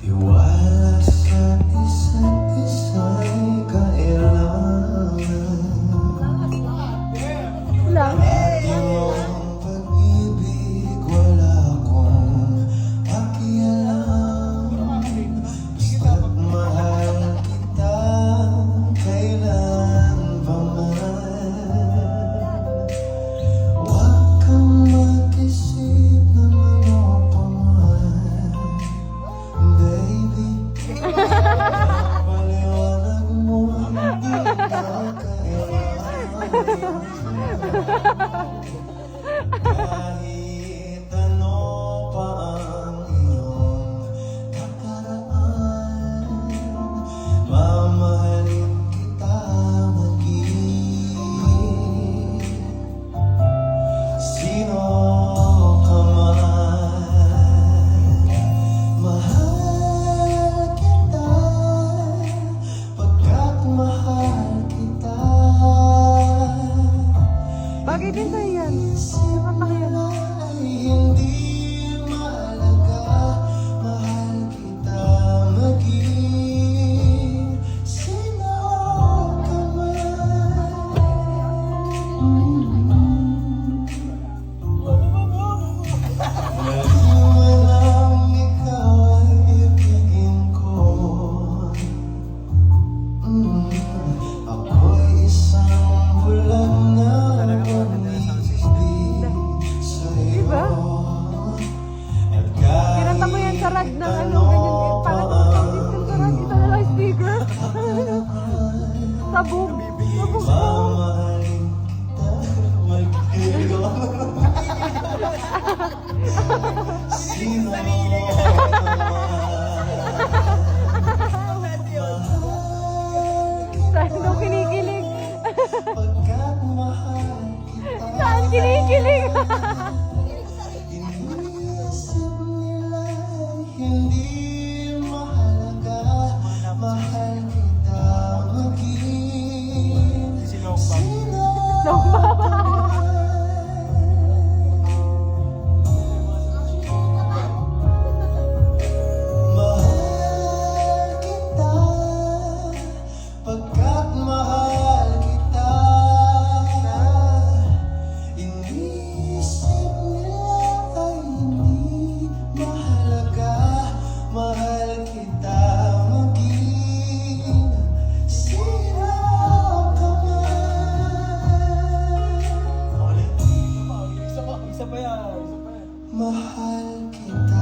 Tiwala sa isa't isa'y ハハハハ!给力给力哈哈哈哈 Mahal kita.